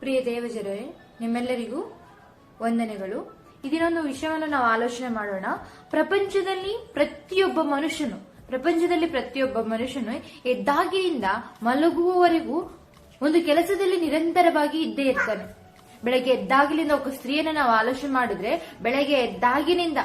ಪ್ರಿಯ ದೇವಜರೇ ನಿಮ್ಮೆಲ್ಲರಿಗೂ ವಂದನೆಗಳು. ಇದನ್ನೊಂದು ವಿಷಯವನ್ನು ನಾವು ಆಲೋಚನೆ ಮಾಡೋಣ. ಪ್ರಪಂಚದಲ್ಲಿ ಪ್ರತಿಯೊಬ್ಬ ಮನುಷ್ಯನು, ಪ್ರಪಂಚದಲ್ಲಿ ಪ್ರತಿಯೊಬ್ಬ ಮನುಷ್ಯನು ಎದ್ದಾಗಿಯಿಂದ ಮಲಗುವವರೆಗೂ ಒಂದು ಕೆಲಸದಲ್ಲಿ ನಿರಂತರವಾಗಿ ಇದ್ದೇ ಇರ್ತಾನೆ. ಬೆಳಗ್ಗೆ ಎದ್ದಾಗಲಿಂದ ಒಬ್ಬ ಸ್ತ್ರೀಯನ್ನ ನಾವು ಆಲೋಚನೆ ಮಾಡಿದ್ರೆ, ಬೆಳಗ್ಗೆ ಎದ್ದಾಗಿನಿಂದ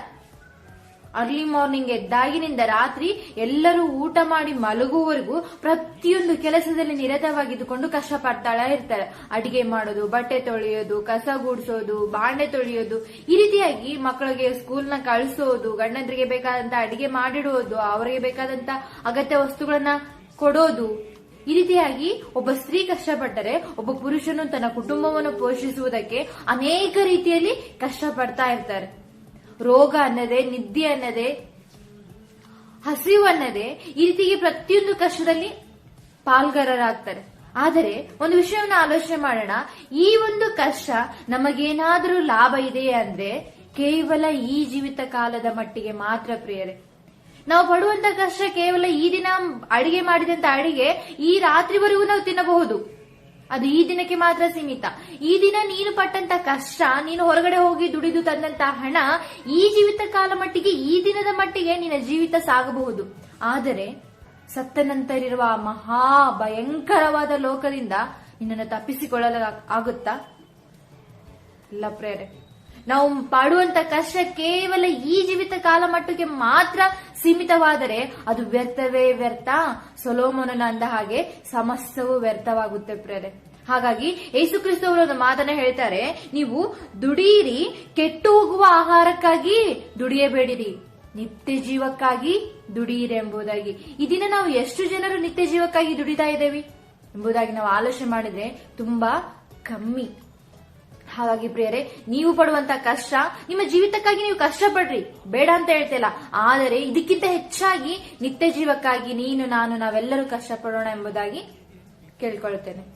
ಅರ್ಲಿ ಮಾರ್ನಿಂಗ್ ಎದ್ದಾಗಿನಿಂದ ರಾತ್ರಿ ಎಲ್ಲರೂ ಊಟ ಮಾಡಿ ಮಲಗುವವರೆಗೂ ಪ್ರತಿಯೊಂದು ಕೆಲಸದಲ್ಲಿ ನಿರತವಾಗಿದ್ದುಕೊಂಡು ಕಷ್ಟಪಡ್ತಾಳ ಇರ್ತಾರೆ. ಅಡಿಗೆ ಮಾಡೋದು, ಬಟ್ಟೆ ತೊಳೆಯೋದು, ಕಸ ಗುಡಿಸೋದು, ಬಾಂಡೆ ತೊಳೆಯೋದು, ಈ ರೀತಿಯಾಗಿ ಮಕ್ಕಳಿಗೆ ಸ್ಕೂಲ್ನ ಕಳಿಸೋದು, ಗಂಡಂದ್ರಿಗೆ ಬೇಕಾದಂತ ಅಡಿಗೆ ಮಾಡಿಡುವುದು ಅವರಿಗೆ ಬೇಕಾದಂತ ಅಗತ್ಯ ವಸ್ತುಗಳನ್ನ ಕೊಡೋದು. ಈ ರೀತಿಯಾಗಿ ಒಬ್ಬ ಸ್ತ್ರೀ ಕಷ್ಟಪಟ್ಟರೆ ಒಬ್ಬ ಪುರುಷನು ತನ್ನ ಕುಟುಂಬವನ್ನು ಪೋಷಿಸುವುದಕ್ಕೆ ಅನೇಕ ರೀತಿಯಲ್ಲಿ ಕಷ್ಟಪಡ್ತಾ ಇರ್ತಾರೆ. ರೋಗ ಅನ್ನದೆ, ನಿದ್ದೆ ಅನ್ನದೇ ಹಸಿವು ಅನ್ನದೇ ಈ ರೀತಿಗೆ ಪ್ರತಿಯೊಂದು ಕಷ್ಟದಲ್ಲಿ ಪಾಲ್ಗಾರರಾಗ್ತಾರೆ. ಆದರೆ, ಒಂದು ವಿಷಯವನ್ನು ಆಲೋಚನೆ ಮಾಡೋಣ. ಈ ಒಂದು ಕಷ್ಟ ನಮಗೇನಾದರೂ ಲಾಭ ಇದೆಯೇ ಅಂದ್ರೆ ಕೇವಲ ಈ ಜೀವಿತ ಕಾಲದ ಮಟ್ಟಿಗೆ ಮಾತ್ರ ಪ್ರಿಯರೇ. ನಾವು ಪಡುವಂತ ಕಷ್ಟ ಕೇವಲ ಈ ದಿನ ಅಡಿಗೆ ಮಾಡಿದಂತ ಅಡಿಗೆ ಈ ರಾತ್ರಿವರೆಗೂ ನಾವು ತಿನ್ನಬಹುದು. ಅದು ಈ ದಿನಕ್ಕೆ ಮಾತ್ರ ಸೀಮಿತ. ಈ ದಿನ ನೀನು ಪಟ್ಟಂತ ಕಷ್ಟ, ನೀನು ಹೊರಗಡೆ ಹೋಗಿ ದುಡಿದು ತಂದಂತ ಹಣ ಈ ಜೀವಿತ ಕಾಲ ಮಟ್ಟಿಗೆ, ಈ ದಿನದ ಮಟ್ಟಿಗೆ ನಿನ್ನ ಜೀವಿತ ಸಾಗಬಹುದು. ಆದರೆ ಸತ್ತ ನಂತರಿರುವ ಮಹಾ ಭಯಂಕರವಾದ ಲೋಕದಿಂದ ನಿನ್ನನ್ನು ತಪ್ಪಿಸಿಕೊಳ್ಳಲು ಆಗುತ್ತಾ? ಇಲ್ಲ ಪ್ರೇರೆ. ನಾವು ಪಾಡುವಂತ ಕಷ್ಟ ಕೇವಲ ಈ ಜೀವಿತ ಕಾಲ ಮಟ್ಟಿಗೆ ಮಾತ್ರ ಸೀಮಿತವಾದರೆ ಅದು ವ್ಯರ್ಥವೇ ವ್ಯರ್ಥ. ಸೊಲೋಮೋನನ ಅಂದ ಹಾಗೆ ಸಮಸ್ತವೂ ವ್ಯರ್ಥವಾಗುತ್ತೆ ಪ್ರೇರೆ ಹಾಗಾಗಿ ಯೇಸು ಕ್ರಿಸ್ತು ಅವರು ಒಂದು ಮಾತನ್ನ ಹೇಳ್ತಾರೆ, ನೀವು ದುಡಿಯಿರಿ ಕೆಟ್ಟು ಹೋಗುವ ಆಹಾರಕ್ಕಾಗಿ ದುಡಿಯಬೇಡಿರಿ, ನಿತ್ಯ ಜೀವಕ್ಕಾಗಿ ದುಡಿಯಿರಿ ಎಂಬುದಾಗಿ. ಈ ದಿನ ನಾವು ಎಷ್ಟು ಜನರು ನಿತ್ಯ ಜೀವಕ್ಕಾಗಿ ದುಡಿತಾ ಇದ್ದೇವೆ ಎಂಬುದಾಗಿ ನಾವು ಆಲೋಚನೆ ಮಾಡಿದ್ರೆ ತುಂಬಾ ಕಮ್ಮಿ. ಹಾಗಾಗಿ ಪ್ರಿಯರೇ, ನೀವು ಪಡುವಂತ ಕಷ್ಟ, ನಿಮ್ಮ ಜೀವಿತಕ್ಕಾಗಿ ನೀವು ಕಷ್ಟಪಡ್ರಿ. ಬೇಡ ಅಂತ ಹೇಳ್ತಿಲ್ಲ. ಆದರೆ ಇದಕ್ಕಿಂತ ಹೆಚ್ಚಾಗಿ ನಿತ್ಯ ಜೀವಕ್ಕಾಗಿ ನೀನು, ನಾನು, ನಾವೆಲ್ಲರೂ ಕಷ್ಟಪಡೋಣ ಎಂಬುದಾಗಿ ಕೇಳ್ಕೊಳ್ತೇನೆ.